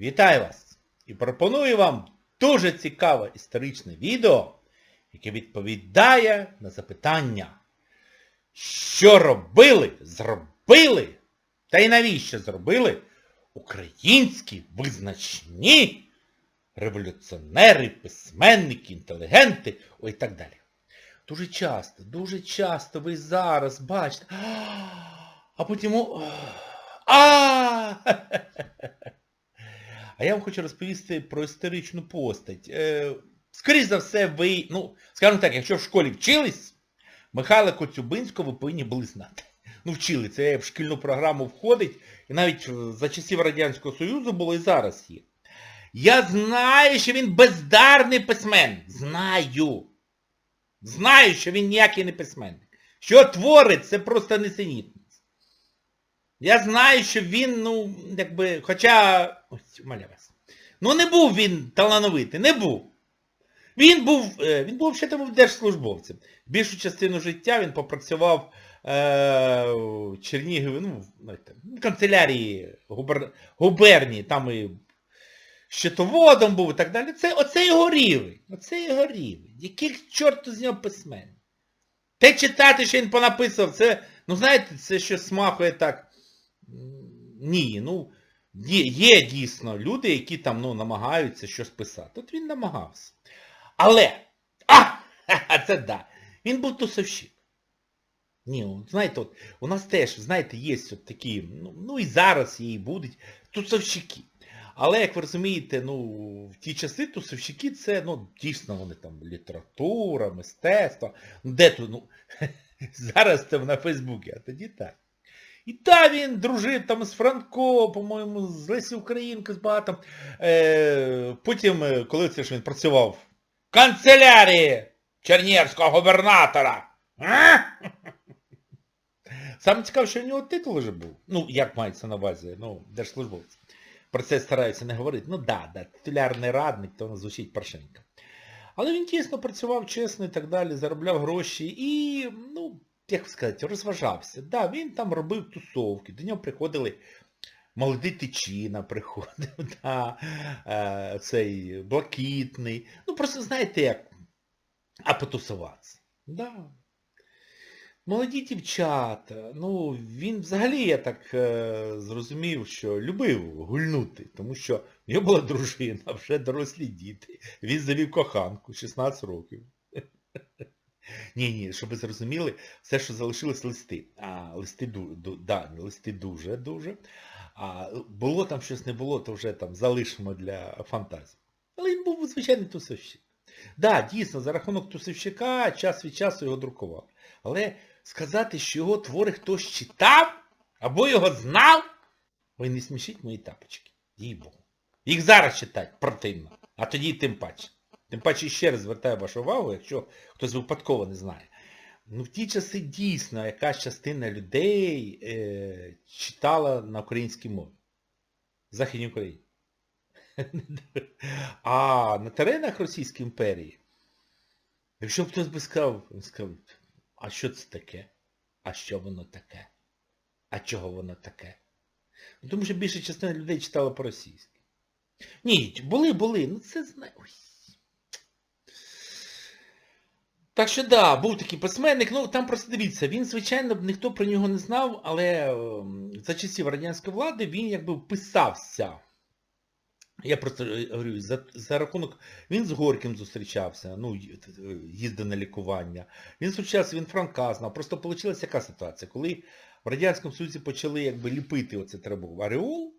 Вітаю вас! І пропоную вам дуже цікаве історичне відео, яке відповідає на запитання, що робили, зробили, та й навіщо зробили українські визначні революціонери, письменники, інтелігенти, і так далі. Дуже часто, дуже часто ви зараз бачите, а потім... А! А я вам хочу розповісти про історичну постать. Е, скоріше за все, ви, ну, скажімо так, якщо в школі вчились, Михайла Коцюбинського ви повинні були знати. Ну, вчили, це в шкільну програму входить, і навіть е, за часів Радянського Союзу було і зараз є. Я знаю, що він бездарний письменник. Знаю. Знаю, що він ніякий не письменник. Що творить, це просто несенітність. Я знаю, що він, ну, якби, хоча... Ось, вас. Ну не був він талановитий, не був. Він був, е, він був ще тому держслужбовцем. Більшу частину життя він попрацював е, в Чернігові, ну, в канцелярії губер... губернії, там і щитоводом був і так далі. Це, оце його рівень. Оце його рівень. Яких чорту з нього письменник? Те читати, що він понаписав, це, ну знаєте, це що смахує так. Ні, ну, є, є дійсно люди, які там ну, намагаються щось писати. От він намагався. Але, а, це да, він був тусовщик. Ні, от, знаєте, от, у нас теж, знаєте, є от такі, ну, ну і зараз і будуть, тусовщики. Але, як ви розумієте, ну, в ті часи тусовщики це, ну, дійсно вони там література, мистецтво. Ну, де тут, ну, зараз це на Фейсбуці, а тоді так. І та він дружив там з Франко, по-моєму, з Лесі Українки, з багатом. Е, потім, е, коли це ж він працював в канцелярії Чернігівського губернатора. Саме цікаво, що в нього титул вже був. Ну, як мається на увазі, ну, держслужбовець. Про це стараються не говорити. Ну да, да, титулярний радник, то воно звучить Порошенко. Але він тісно працював чесно і так далі, заробляв гроші і, ну, як сказати, розважався. Да, він там робив тусовки, до нього приходили молодий Тичина приходив, да, е, цей Блакитний. Ну, просто знаєте як, а потусуватися. Да. Молоді дівчата, ну, він взагалі, я так е, зрозумів, що любив гульнути, тому що в нього була дружина, вже дорослі діти. Він завів коханку, 16 років. Ні, ні, щоб ви зрозуміли, все, що залишилось листи. А листи, ду, да, листи дуже-дуже. А було там щось не було, то вже там залишимо для фантазії. Але він був звичайний тусовщик. Так, да, дійсно, за рахунок тусовщика час від часу його друкував. Але сказати, що його твори хтось читав, або його знав, ви не смішіть мої тапочки. Їй Богу. Їх зараз читати противно, а тоді тим паче. Тим паче ще раз звертаю вашу увагу, якщо хтось випадково не знає. Ну в ті часи дійсно якась частина людей е, читала на українській мові. В Західній Україні. А на теренах Російської імперії, якщо б хтось би сказав, він сказав, а що це таке? А що воно таке? А чого воно таке? Ну, Тому що більша частина людей читала по-російськи. Ні, були, були, ну це знає. Ой. Так що да, був такий письменник, ну там просто дивіться, він, звичайно, ніхто про нього не знав, але ем, за часів радянської влади він якби вписався. Я просто е, говорю, за, за рахунок, він з Горьким зустрічався, ну, їздив на лікування. Він зустрічався, він Франка знав. Просто вийшла яка ситуація, коли в Радянському Союзі почали якби ліпити оце треба був Ареол,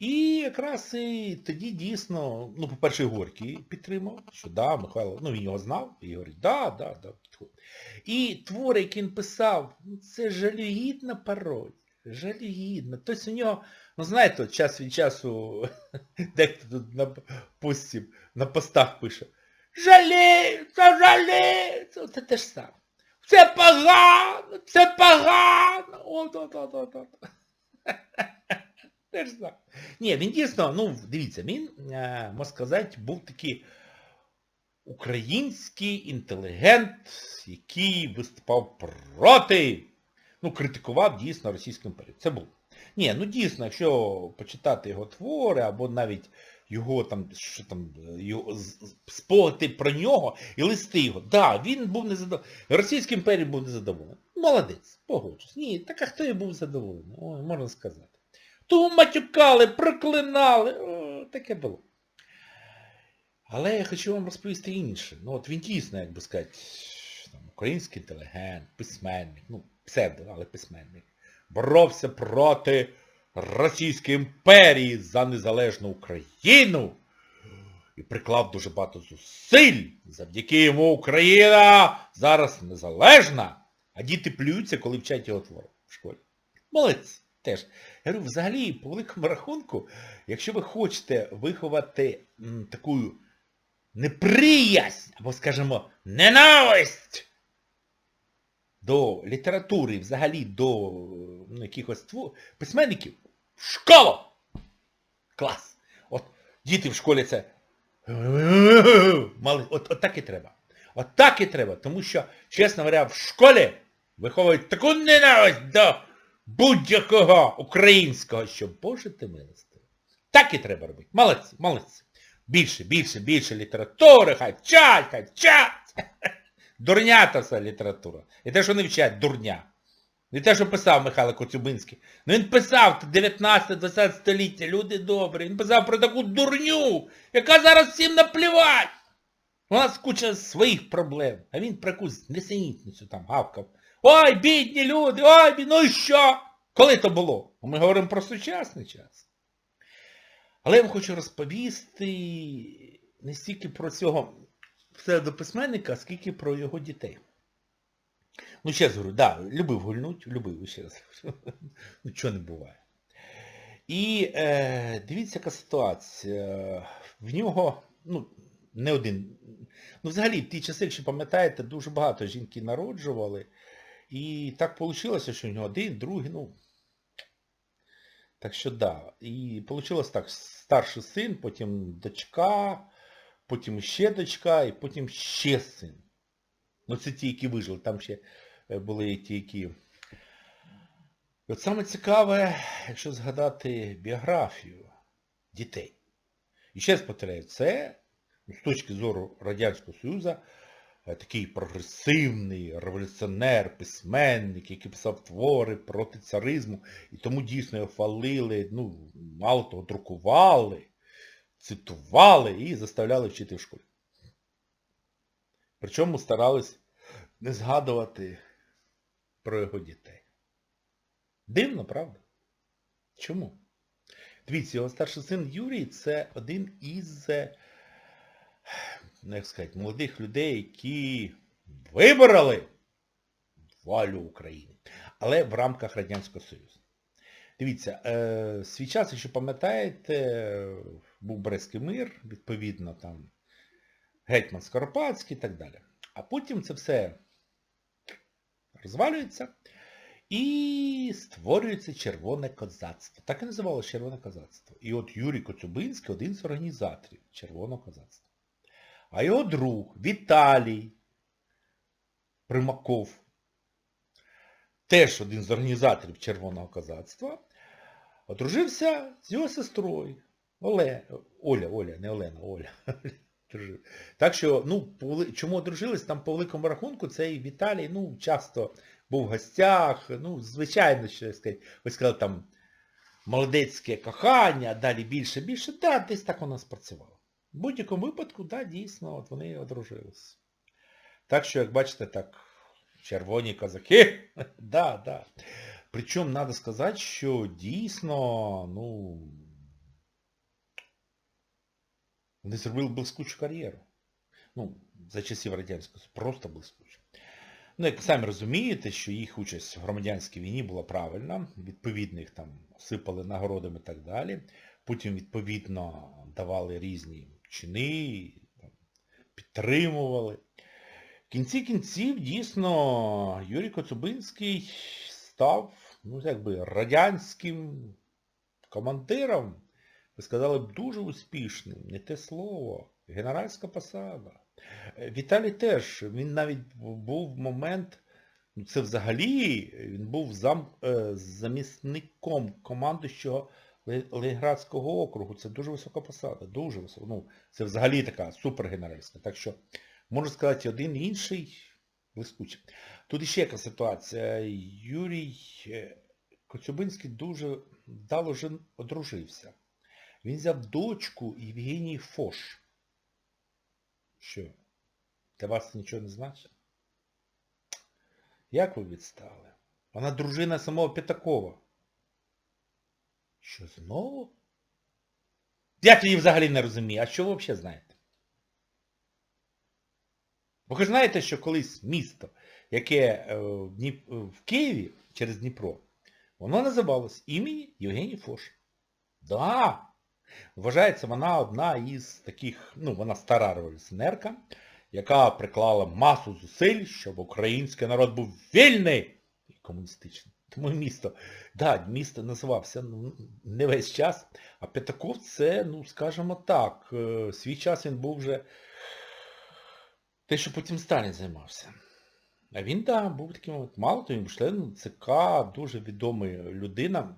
і якраз і тоді дійсно, ну, по-перше, Горький підтримав, що да, Михайло, ну він його знав, і говорить, да, да, да. І твори, які він писав, ну, це жалюгідна пародія. Жалюгідна. Тобто у нього, ну знаєте, час від часу дехто тут на пості, на постах пише. Жаліється, жаліється. Це те ж саме. Це погано, це погано. От, от, от, от, от. Ж саме. Ні, він дійсно, ну, дивіться, він, е, можна сказати, був такий український інтелігент, який виступав проти, ну, критикував дійсно Російську імперію. Це був. Ні, ну дійсно, якщо почитати його твори, або навіть його там, що там, його, спогади про нього і листи його. Да, він був незадоволений. Російська імперія був незадоволений. Молодець, погоджусь. Ні, так а хто і був задоволений? Ой, можна сказати. Того матюкали, проклинали. О, таке було. Але я хочу вам розповісти інше. Ну от він дійсно, як би сказати, там, український інтелігент, письменник, ну, псевдо, але письменник, боровся проти Російської імперії за незалежну Україну і приклав дуже багато зусиль. Завдяки йому Україна зараз незалежна. А діти плюються, коли вчать його твори в школі. Молодці. Теж. Я говорю, взагалі, по великому рахунку, якщо ви хочете виховати м, таку неприязнь, або, скажімо, ненависть до літератури, взагалі до ну, якихось твор... письменників, школу! Клас! От діти в школі це Мали, от, от так і треба. От так і треба. Тому що, чесно говоря, в школі виховують таку ненависть до будь-якого українського, що Боже ти милостивий. Так і треба робити. Молодці, молодці. Більше, більше, більше літератури, хай вчать, хай вчать. Дурнята вся література. І те, що не вчать, дурня. І те, що писав Михайло Коцюбинський. Ну він писав 19-20 століття, люди добрі. Він писав про таку дурню, яка зараз всім наплівать. У нас куча своїх проблем. А він про якусь несенітницю там гавкав. Ой, бідні люди, ой, бідні, ну і що? Коли то було? Ми говоримо про сучасний час. Але я вам хочу розповісти не стільки про цього псевдописьменника, скільки про його дітей. Ну, ще раз говорю, да, любив гульнуть, любив, ще раз. Ну, чого не буває. І е, дивіться, яка ситуація. В нього, ну, не один. Ну, взагалі, в ті часи, якщо пам'ятаєте, дуже багато жінки народжували. І так вийшло, що в нього один, другий, ну. Так що да. І вийшло так, старший син, потім дочка, потім ще дочка, і потім ще син. Ну це ті, які вижили, там ще е, були ті, які... От саме цікаве, якщо згадати біографію дітей. І ще раз повторяю, це ну, з точки зору Радянського Союзу такий прогресивний революціонер, письменник, який писав твори проти царизму, і тому дійсно його хвалили, ну, мало того, друкували, цитували і заставляли вчити в школі. Причому старались не згадувати про його дітей. Дивно, правда? Чому? Дивіться, його старший син Юрій це один із, е, як сказати, молодих людей, які вибороли волю України. Але в рамках Радянського Союзу. Дивіться, е, свій час, якщо пам'ятаєте, був Брестський мир, відповідно, там гетьман Скоропадський і так далі. А потім це все розвалюється і створюється червоне козацтво. Так і називалося червоне козацтво. І от Юрій Коцюбинський один з організаторів червоного козацтва. А його друг Віталій Примаков, теж один з організаторів червоного козацтва, одружився з його сестрою. Оле, Оля, Оля, не Олена, Оля. Так що, ну, чому одружились, там по великому рахунку цей Віталій, ну, часто був в гостях, ну, звичайно, що я сказати, ви сказали там молодецьке кохання, далі більше, більше, да, десь так воно спрацювало. В будь-якому випадку, да, дійсно, от вони одружились. Так що, як бачите, так, червоні козаки, да, да. Причому, треба сказати, що дійсно, ну, вони зробили блискучу кар'єру. Ну, за часів Радянського просто блискучу. Ну, як самі розумієте, що їх участь в громадянській війні була правильна, відповідно їх там сипали нагородами і так далі. Потім, відповідно, давали різні чини, підтримували. В кінці кінців, дійсно, Юрій Коцюбинський став, ну, якби, радянським командиром, ви сказали б, дуже успішним, не те слово, генеральська посада. Е, Віталій теж, він навіть був момент, Ну, це взагалі він був зам, е, замісником командуючого Ле- Ленинградського округу. Це дуже висока посада, дуже висока. Ну, це взагалі така супергенеральська. Так що, можна сказати, один інший блискучий. Тут іще яка ситуація. Юрій е, Коцюбинський дуже вдало жен- одружився. Він взяв дочку Євгенії Фош. Що? Для вас це нічого не значить? Як ви відстали? Вона дружина самого П'ятакова. Що знову? Я тоді взагалі не розумію. А що ви взагалі знаєте? Бо ви знаєте, що колись місто, яке е, в, в Києві через Дніпро, воно називалось імені Євгенії Фош. Да. Вважається вона одна із таких, ну, вона стара революціонерка, яка приклала масу зусиль, щоб український народ був вільний і комуністичний. Тому місто, да, місто називався ну, не весь час, а П'ятаков це, ну, скажімо так, е, свій час він був вже те, що потім Сталін займався. А він, так, да, був таким, мало того, він був членом ЦК, дуже відомий людина.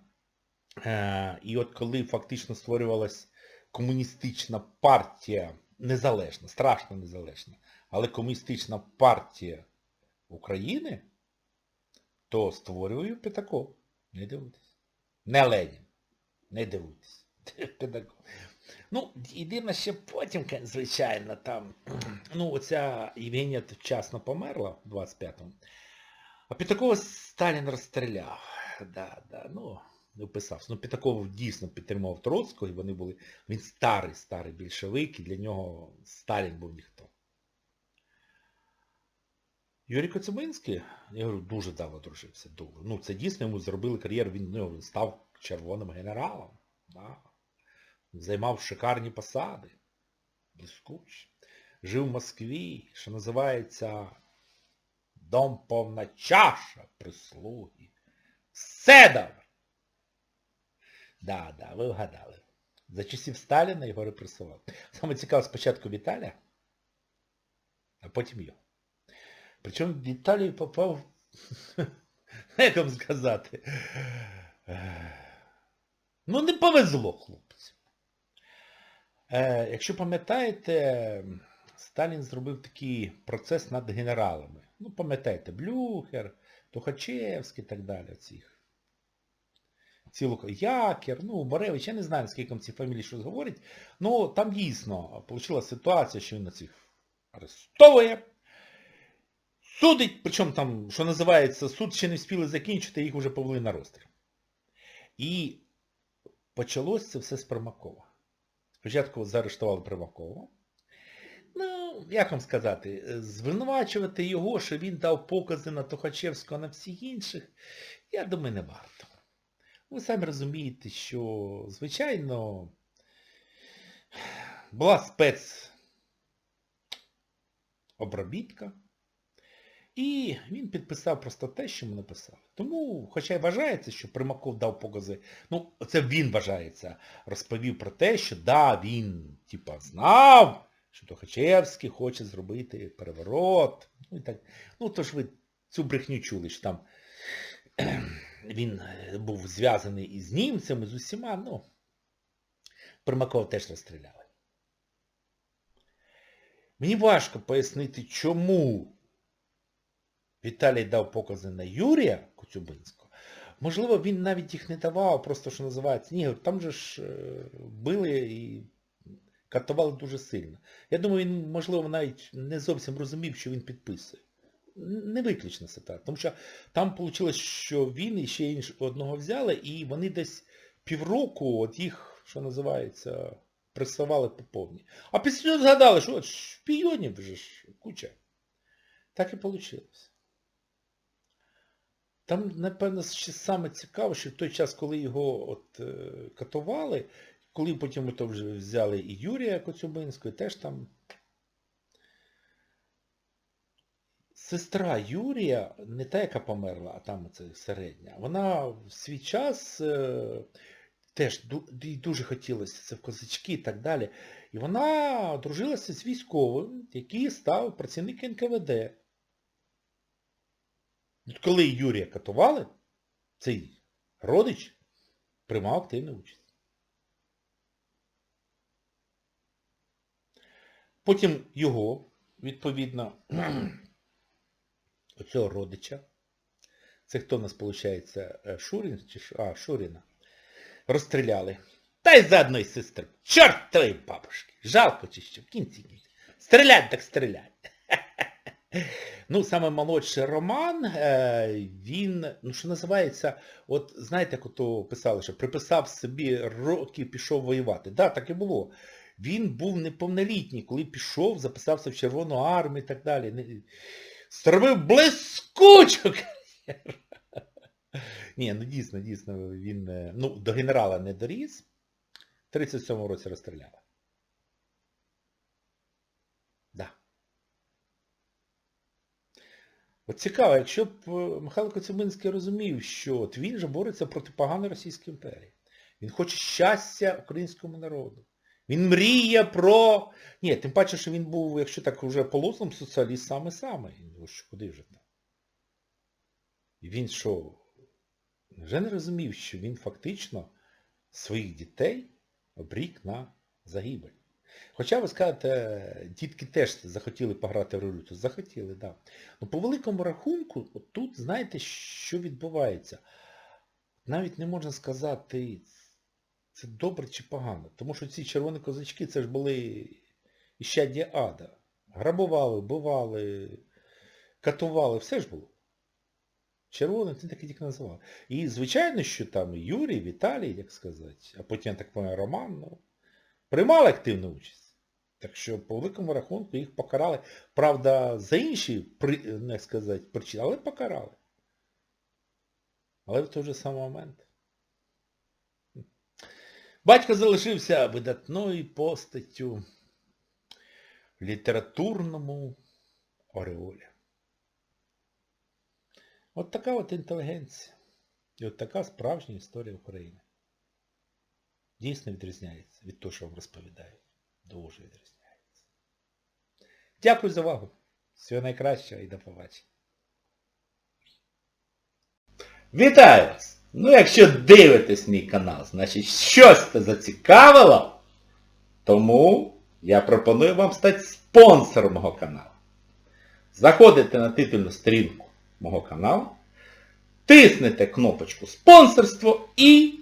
Е, І от коли фактично створювалась комуністична партія, незалежна, страшно незалежна, але комуністична партія України, то створює П'ятаков. Не дивуйтесь. Не Ленін. Не дивуйтесь. П'ятаков. Ну, і дивно, що потім, звичайно, там, ну, оця Євгенія вчасно померла в 25-му, а П'ятакова Сталін розстріляв. Да, да, ну, не. Ну, П'ятаков дійсно підтримував Троцького, і вони були, він старий, старий більшовик, і для нього Сталін був ніхто. Юрій Коцюбинський, я говорю, дуже давно дружився. Дуже. Ну, це дійсно йому зробили кар'єру, він, ну, став червоним генералом. Да. Займав шикарні посади. Блискучі. Жив в Москві, що називається Дом повна чаша прислуги. Седав! Да, да, ви вгадали. За часів Сталіна його репресували. Саме цікаво спочатку Віталія, а потім його. Причому Віталій попав, як вам сказати, ну не повезло, хлопці. Е, якщо пам'ятаєте, Сталін зробив такий процес над генералами. Ну, пам'ятаєте, Блюхер, Тухачевський і так далі. Цих. Ціло Якір, ну, Боревич, я не знаю, скільки ці фамілії щось говорять. Ну, там дійсно вийшла ситуація, що він на цих арестовує, судить, причому там, що називається, суд ще не встигли закінчити, їх вже повели на розстріл. І почалось це все з Примакова. Спочатку заарештували Примакова. Ну, як вам сказати, звинувачувати його, що він дав покази на Тухачевського, на всіх інших, я думаю, не варто. Ви самі розумієте, що, звичайно, була спецобробітка, і він підписав просто те, що ми написали. Тому, хоча й вважається, що Примаков дав покази, ну, це він вважається, розповів про те, що да, він, типа, знав, що Тухачевський хоче зробити переворот. Ну, і так. ну то ж ви цю брехню чули, що там він був зв'язаний із німцями, з усіма, ну, Примакова теж розстріляли. Мені важко пояснити, чому Віталій дав покази на Юрія Коцюбинського. Можливо, він навіть їх не давав, просто що називається. Ні, там же ж били і катували дуже сильно. Я думаю, він, можливо, навіть не зовсім розумів, що він підписує. Не виключна ситуація. Тому що там вийшло, що він і ще інш одного взяли, і вони десь півроку от їх, що називається, пресували по повній. А після цього згадали, що от шпійонів вже ж куча. Так і вийшло. Там, напевно, ще саме цікаво, що в той час, коли його от, е, катували, коли потім то вже взяли і Юрія Коцюбинського, теж там сестра Юрія, не та, яка померла, а там це середня, вона в свій час е, теж ду- дуже хотілося це в козачки і так далі. І вона дружилася з військовим, який став працівник НКВД. Коли Юрія катували, цей родич приймав активну участь. Потім його, відповідно, оцього родича, це хто у нас, виходить, Шурін чи а, Шуріна, розстріляли. Та й заодно й сестри. Чорт твої бабушки! Жалко чи що, в кінці кінці. Стрілять так стрілять. Ну, саме молодший Роман, е, він, ну що називається, от знаєте, як писали, що приписав собі роки, пішов воювати. Так, да, так і було. Він був неповнолітній, коли пішов, записався в Червону армію і так далі. Зробив блискучу. Ні, ну дійсно, дійсно, він, е, ну, до генерала не доріс. В 37-му році розстріляли. Да. От цікаво, якщо б е, Михайло Коцюбинський розумів, що от він же бореться проти поганої Російської імперії. Він хоче щастя українському народу. Він мріє про... Ні, тим паче, що він був, якщо так вже по соціаліст саме-саме. Що куди вже там? І він що, вже не розумів, що він фактично своїх дітей обрік на загибель. Хоча ви скажете, дітки теж захотіли пограти в революцію. Захотіли, так. Да. Ну, по великому рахунку, тут знаєте, що відбувається? Навіть не можна сказати, це добре чи погано. Тому що ці червоні козачки, це ж були іщаддя ада. Грабували, вбивали, катували, все ж було. Червоним це так і тільки називав. І звичайно, що там Юрій, Віталій, як сказати, а потім, я так пам'ятаю, Роман, ну, приймали активну участь. Так що по великому рахунку їх покарали. Правда, за інші, не сказати, причини, але покарали. Але в той же самий момент. Батько залишився видатною постаттю в літературному ореолі. От така от інтелігенція. І от така справжня історія України. Дійсно відрізняється від того, що вам розповідають. Дуже відрізняється. Дякую за увагу. Всього найкращого і до побачення. Вітаю вас! Ну, якщо дивитесь мій канал, значить щось це зацікавило, тому я пропоную вам стати спонсором мого каналу. Заходите на титульну сторінку мого каналу, тиснете кнопочку спонсорство і